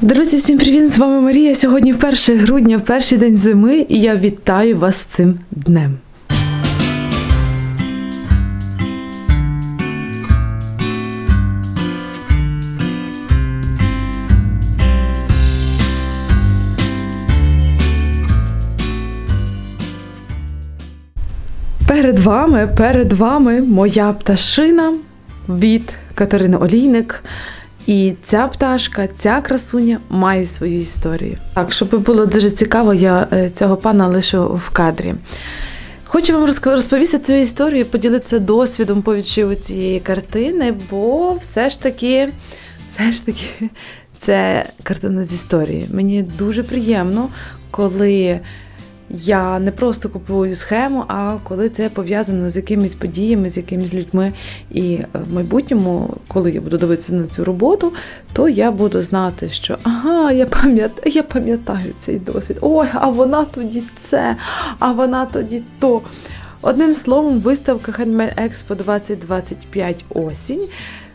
Друзі, всім привіт! З вами Марія. Сьогодні 1 грудня, перший день зими, і я вітаю вас цим днем. Перед вами, перед вами моя пташина від Катерини Олійник. І ця пташка, ця красуня має свою історію. Так, щоб було дуже цікаво, я е, цього пана лишу в кадрі. Хочу вам розповісти цю історію, поділитися досвідом по відшиву цієї картини, бо все ж таки, все ж таки, це картина з історії. Мені дуже приємно, коли я не просто купую схему, а коли це пов'язано з якимись подіями, з якимись людьми. І е, в майбутньому, коли я буду дивитися на цю роботу, то я буду знати, що ага, я пам'ятаю, я пам'ятаю цей досвід. Ой, а вона тоді це, а вона тоді то. Одним словом, виставка Handmade Expo 2025 осінь.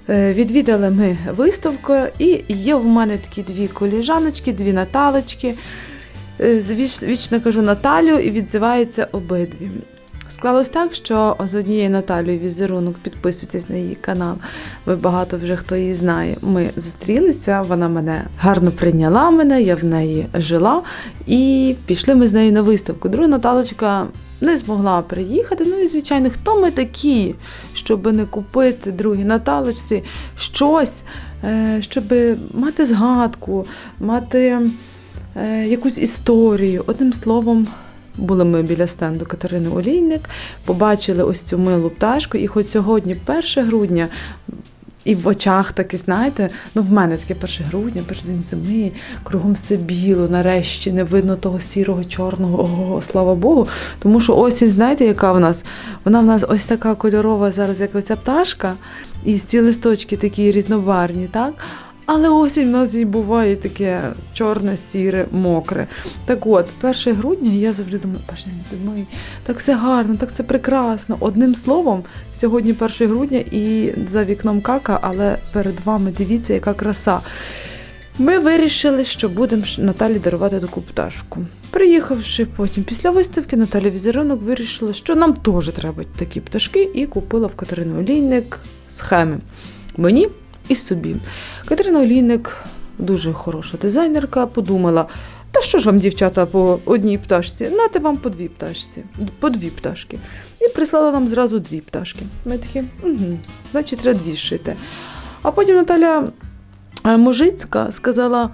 Е, Відвідали ми виставку, і є в мене такі дві коліжаночки, дві Наталочки. Е, Вічно кажу Наталю і відзиваються обидві. Склалось так, що з однією Наталією візерунок, підписуйтесь на її канал. Ви багато вже хто її знає. Ми зустрілися, вона мене гарно прийняла мене, я в неї жила, і пішли ми з нею на виставку. Друга Наталочка не змогла приїхати. Ну і звичайно, хто ми такі, щоб не купити другій Наталочці щось, е, щоб мати згадку, мати якусь історію. Одним словом, були ми біля стенду Катерини Олійник, побачили ось цю милу пташку, і хоч сьогодні 1 грудня. І в очах таки, знаєте, ну в мене таке 1 грудня, перший день зими, кругом все біло, нарешті не видно того сірого, чорного, ого, слава Богу. Тому що осінь, знаєте, яка в нас? Вона в нас ось така кольорова зараз, як оця пташка, і ці листочки такі різнобарні, так? Але осінь в нас і буває таке чорне, сіре, мокре. Так от, 1 грудня я завжди думаю, перший день зими, так все гарно, так все прекрасно. Одним словом, сьогодні 1 грудня і за вікном кака, але перед вами дивіться, яка краса. Ми вирішили, що будемо Наталі дарувати таку пташку. Приїхавши потім після виставки, Наталя Візерунок вирішила, що нам теж треба такі пташки, і купила в Катерини Олійник схеми. Мені і собі. Катерина Олійник дуже хороша дизайнерка, подумала. Та що ж вам, дівчата, по одній пташці? Нате вам по дві пташці, по дві пташки. І прислала нам зразу дві пташки. Ми такі, угу, значить, треба дві шити. А потім Наталя Можицька Мужицька сказала: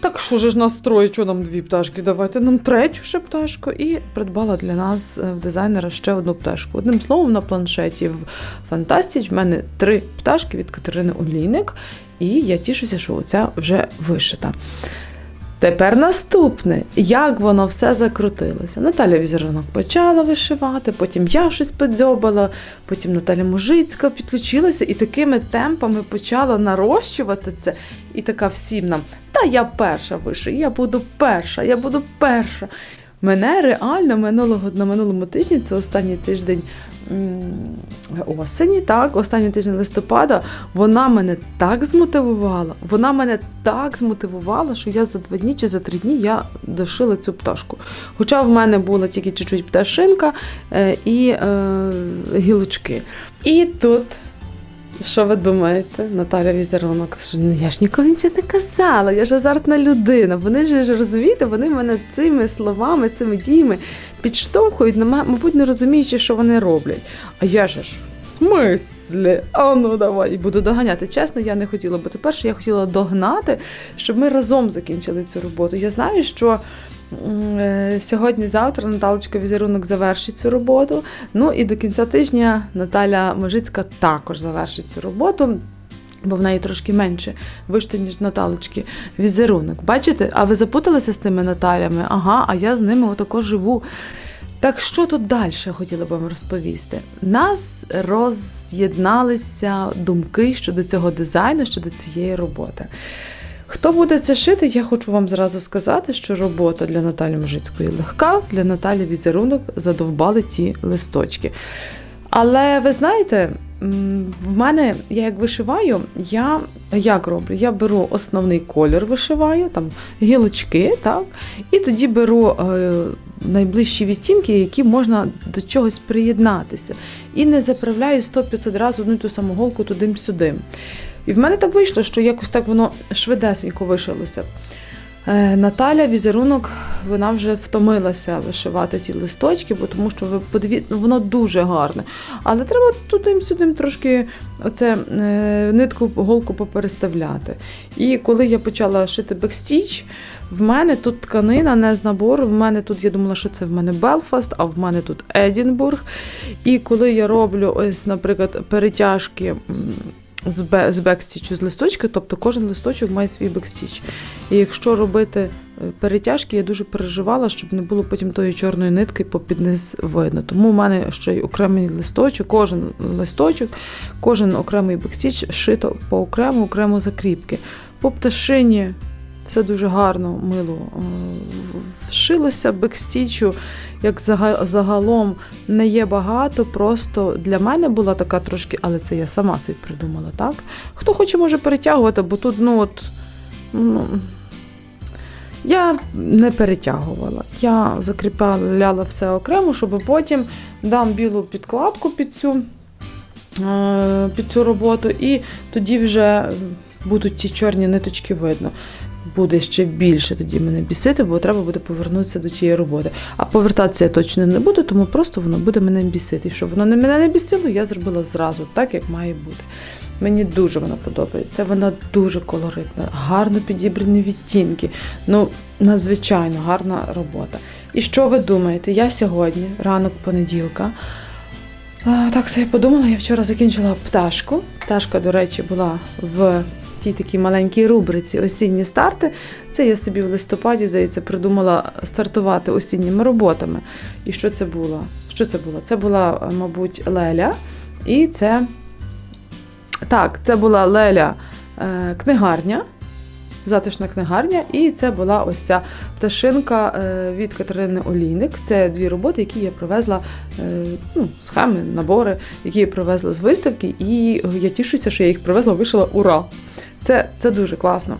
так що ж нас троє, що нам дві пташки, давайте нам третю ще пташку. І придбала для нас е, в дизайнера ще одну пташку. Одним словом, на планшеті в Фантастіч в мене три пташки від Катерини Олійник, і я тішуся, що оця вже вишита. Тепер наступне, як воно все закрутилося. Наталя Візерунок почала вишивати, потім я щось подзьобала, потім Наталя Мужицька підключилася і такими темпами почала нарощувати це. І така всім нам, та я перша вишию, я буду перша, я буду перша. Мене реально минулого на минулому тижні, це останній тиждень осені, так, останній тиждень листопада, вона мене так змотивувала, вона мене так змотивувала, що я за два дні чи за три дні я дошила цю пташку. Хоча в мене була тільки чуть-чуть пташинка е, і е, гілочки. І тут. Що ви думаєте, Наталя Візерунок? «Ну, Я ж ніколи нічого не казала, я ж азартна людина. Вони ж ж, розумієте, вони мене цими словами, цими діями підштовхують, мабуть, не розуміючи, що вони роблять. А я же ж смислі? А ну давай, і буду доганяти. Чесно, я не хотіла бути перша, я хотіла догнати, щоб ми разом закінчили цю роботу. Я знаю, що. Е, Сьогодні-завтра Наталочка візерунок завершить цю роботу. Ну і до кінця тижня Наталя Можицька також завершить цю роботу. Бо в неї трошки менше вишти, ніж Наталочки візерунок. Бачите? А ви запуталися з тими Наталями? Ага, а я з ними отако живу. Так що тут далі хотіла б вам розповісти? Нас роз'єдналися думки щодо цього дизайну, щодо цієї роботи. Хто буде це шити, я хочу вам зразу сказати, що робота для Наталі Мужицької легка, для Наталі візерунок задовбали ті листочки. Але ви знаєте, в мене, я як вишиваю, я як роблю? Я беру основний колір, вишиваю, там гілочки, так, і тоді беру е, найближчі відтінки, які можна до чогось приєднатися. І не заправляю 100-500 разів одну ту саму голку туди-сюди. І в мене так вийшло, що якось так воно швидесенько вишилося. Е, Наталя візерунок, вона вже втомилася вишивати ті листочки, бо тому що ви подивіться, воно дуже гарне. Але треба туди-сюди трошки оце, е, нитку голку попереставляти. І коли я почала шити бекстіч, в мене тут тканина не з набору. В мене тут я думала, що це в мене Белфаст, а в мене тут Едінбург. І коли я роблю, ось, наприклад, перетяжки. З бекстічу з листочки, тобто кожен листочок має свій бекстіч. І якщо робити е, перетяжки, я дуже переживала, щоб не було потім тої чорної нитки попід низ видно. Тому в мене ще й окремий листочок, кожен листочок, кожен окремий бекстіч шито по окремо, окремо закріпки. По пташині все дуже гарно, мило е, вшилося бекстічу, як загалом не є багато. Просто для мене була така трошки, але це я сама собі придумала, так? Хто хоче, може перетягувати, бо тут, ну от. Ну, я не перетягувала. Я закріпляла все окремо, щоб потім дам білу підкладку під цю, е, під цю роботу, і тоді вже будуть ті чорні ниточки видно. Буде ще більше тоді мене бісити, бо треба буде повернутися до цієї роботи. А повертатися я точно не буду, тому просто воно буде мене бісити. І щоб воно не мене не бісило, я зробила зразу так, як має бути. Мені дуже вона подобається. Вона дуже колоритна, гарно підібрані відтінки. Ну, надзвичайно гарна робота. І що ви думаєте? Я сьогодні, ранок понеділка, так собі подумала, я вчора закінчила пташку. Пташка, до речі, була в тій такій маленькій рубриці осінні старти. Це я собі в листопаді, здається, придумала стартувати осінніми роботами. І що це було? Що це було? Це була, мабуть, Леля. І це. Так, це була Леля е, книгарня, затишна книгарня, і це була ось ця пташинка е, від Катерини Олійник. Це дві роботи, які я привезла, е, ну, схеми, набори, які я привезла з виставки, і я тішуся, що я їх привезла, вишила ура! Це, це дуже класно.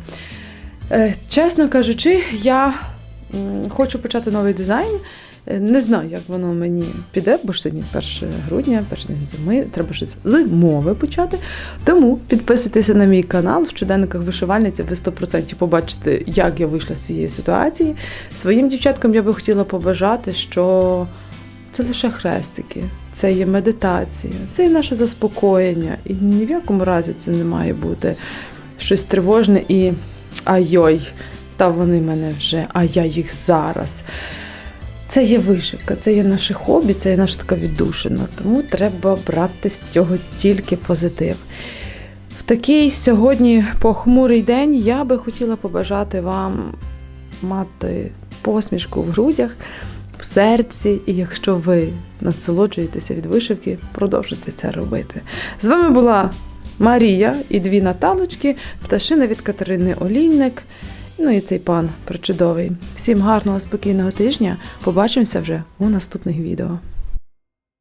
Е, чесно кажучи, я хочу почати новий дизайн. Е, Не знаю, як воно мені піде, бо ж сьогодні 1 грудня, перший день зими, треба щось зимове почати. Тому підписуйтеся на мій канал в щоденниках вишивальниці, ви 100% побачите, як я вийшла з цієї ситуації. Своїм дівчаткам я би хотіла побажати, що це лише хрестики, це є медитація, це є наше заспокоєння. І ні в якому разі це не має бути щось тривожне і айой, та вони мене вже, а я їх зараз. Це є вишивка, це є наше хобі, це є наша така віддушина. Тому треба брати з цього тільки позитив. В такий сьогодні похмурий день я би хотіла побажати вам мати посмішку в грудях, в серці, і якщо ви насолоджуєтеся від вишивки, продовжуйте це робити. З вами була Марія і дві Наталочки, пташина від Катерини Олійник. Ну і цей пан причудовий. Всім гарного, спокійного тижня. Побачимося вже у наступних відео.